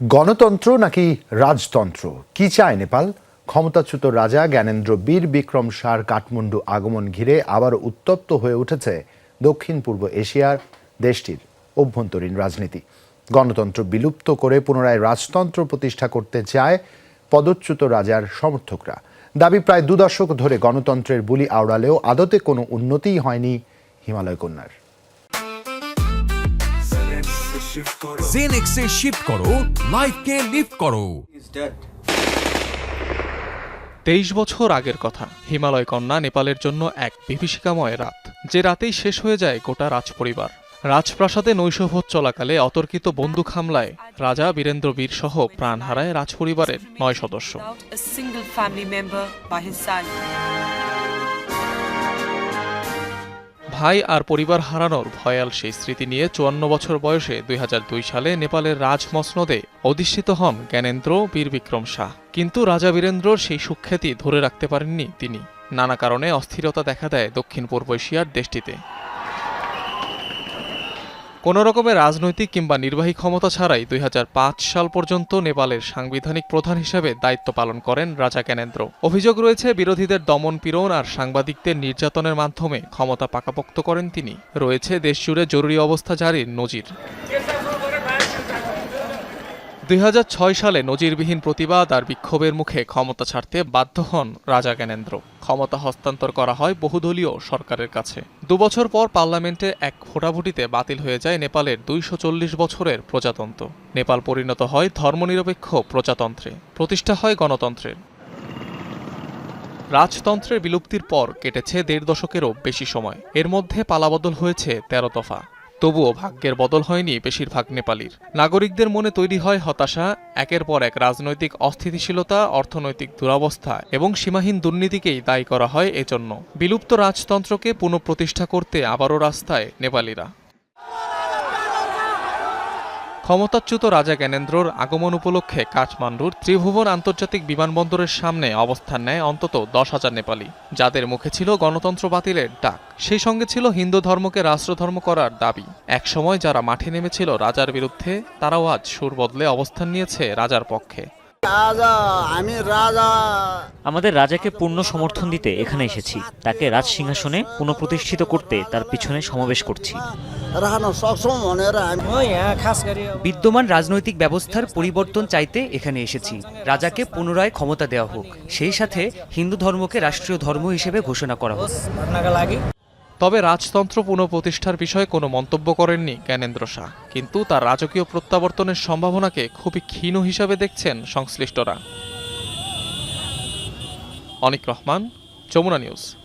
গণতন্ত্র নাকি রাজতন্ত্র? কি চায় নেপাল? ক্ষমতাচ্যুত রাজা জ্ঞানেন্দ্র বীর বিক্রম সার কাঠমান্ডু আগমন ঘিরে আবার উত্তপ্ত হয়ে উঠেছে দক্ষিণ পূর্ব এশিয়ার দেশটির অভ্যন্তরীণ রাজনীতি। গণতন্ত্র বিলুপ্ত করে পুনরায় রাজতন্ত্র প্রতিষ্ঠা করতে চায় পদচ্যুত রাজার সমর্থকরা। দাবি প্রায় দু দশক ধরে গণতন্ত্রের বুলি আওড়ালেও আদতে কোনো উন্নতিই হয়নি হিমালয় কন্যার। জেনেক্সে শিফট করো লাইফকে লিফট করো তেইশ বছর আগের কথা হিমালয় কন্যা নেপালের জন্য এক বিভীষিকাময় রাত যে রাতেই শেষ হয়ে যায় গোটা রাজপরিবার। রাজপ্রাসাদে নৈশভোজ চলাকালে অতর্কিত বন্দুক হামলায় রাজা বীরেন্দ্র বীর সহ প্রাণ হারায় রাজপরিবারের নয় সদস্য। ভাই আর পরিবার হারানোর ভয়াল সেই স্মৃতি নিয়ে চুয়ান্ন বছর বয়সে দুই হাজার দুই সালে নেপালের রাজমসনদে অধিষ্ঠিত হন জ্ঞানেন্দ্র বীর বিক্রম শাহ। কিন্তু রাজা বীরেন্দ্রর সেই সুখ্যাতি ধরে রাখতে পারেননি তিনি। নানা কারণে অস্থিরতা দেখা দেয় দক্ষিণ পূর্ব এশিয়ার দেশটিতে। কোনো রকমের রাজনৈতিক কিংবা নির্বাহী ক্ষমতা ছাড়াই দুই হাজার পাঁচ সাল পর্যন্ত নেপালের সাংবিধানিক প্রধান হিসেবে দায়িত্ব পালন করেন রাজা জ্ঞানেন্দ্র। অভিযোগ রয়েছে, বিরোধীদের দমন পীড়ন আর সাংবাদিকদের নির্যাতনের মাধ্যমে ক্ষমতা পাকাপোক্ত করেন তিনি। রয়েছে দেশজুড়ে জরুরি অবস্থা জারির নজির। দুই হাজার ছয় সালে নজিরবিহীন প্রতিবাদ আর বিক্ষোভের মুখে ক্ষমতা ছাড়তে বাধ্য হন রাজা জ্ঞানেন্দ্র। ক্ষমতা হস্তান্তর করা হয় বহুদলীয় সরকারের কাছে। দুবছর পর পার্লামেন্টে এক ভোটাভুটিতে বাতিল হয়ে যায় নেপালের দুইশো চল্লিশ বছরের প্রজাতন্ত্র। নেপাল পরিণত হয় ধর্মনিরপেক্ষ প্রজাতন্ত্রে। প্রতিষ্ঠা হয় গণতন্ত্রের। রাজতন্ত্রের বিলুপ্তির পর কেটেছে দেড় দশকেরও বেশি সময়। এর মধ্যে পালাবদল হয়েছে তেরো দফা। তবুও ভাগ্যের বদল হয়নি বেশিরভাগ নেপালির। নাগরিকদের মনে তৈরি হয় হতাশা, একের পর এক রাজনৈতিক অস্থিতিশীলতা, অর্থনৈতিক দুরাবস্থা এবং সীমাহীন দুর্নীতিকেই দায়ী করা হয় এজন্য। বিলুপ্ত রাজতন্ত্রকে পুনঃপ্রতিষ্ঠা করতে আবারও রাস্তায় নেপালিরা। ক্ষমতাচ্যুত রাজা জ্ঞানেন্দ্রর আগমন উপলক্ষে কাঠমান্ডুর ত্রিভুবন আন্তর্জাতিক বিমানবন্দরের সামনে অবস্থান নেয় অন্তত দশ হাজার নেপালি, যাদের মুখে ছিল গণতন্ত্র বাতিলের ডাক। সেই সঙ্গে ছিল হিন্দু ধর্মকে রাষ্ট্রধর্ম করার দাবি। একসময় যারা মাঠে নেমেছিল রাজার বিরুদ্ধে, তারাও আজ সুর বদলে অবস্থান নিয়েছে রাজার পক্ষে। আমাদের রাজাকে পূর্ণ সমর্থন দিতে এখানে এসেছি। তাকে রাজ সিংহাসনে পুনঃপ্রতিষ্ঠিত করতে তার পিছনে সমাবেশ করছি। বিদ্যমান রাজনৈতিক ব্যবস্থার পরিবর্তন চাইতে এখানে এসেছি। রাজাকে পুনরায় ক্ষমতা দেওয়া হোক। সেই সাথে হিন্দু ধর্মকে রাষ্ট্রীয় ধর্ম হিসেবে ঘোষণা করা হোক। তবে রাজতন্ত্র পুনঃপ্রতিষ্ঠার বিষয়ে কোনো মন্তব্য করেননি জ্ঞানেন্দ্র শাহ। কিন্তু তার রাজকীয় প্রত্যাবর্তনের সম্ভাবনাকে খুবই ক্ষীণ হিসাবে দেখছেন সংশ্লিষ্টরা। অনিক রহমান, যমুনা নিউজ।